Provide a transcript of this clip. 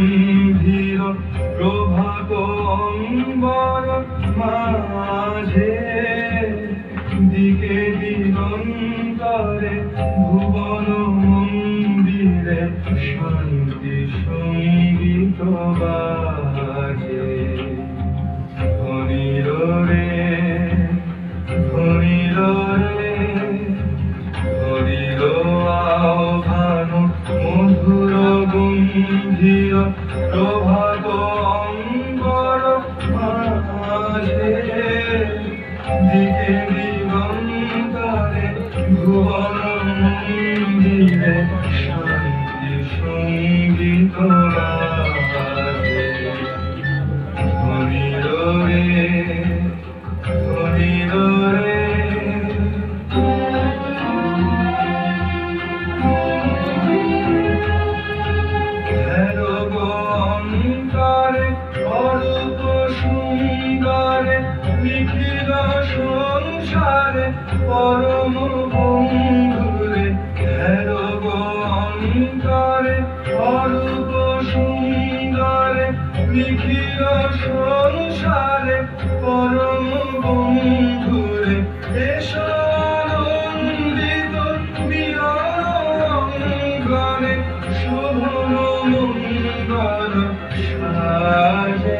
গম্ভীর প্রভাত অম্বর মাঝে দিকে দিগন্তরে ভুবন মন্দিরে শান্তি সংগীত বা প্রভাত অঙ্গর মাঝে দিকে দিগন্তরে ভুবন মন্দিরে শান্তি সংগীত পৃথিবীর সংসারে পরম বন্ধুরে, কেন গন্তরে অরূপ সুন্দরে লিখিল সংসারে পরম বন্ধুরে এসব শুভ মঙ্গল সাজে।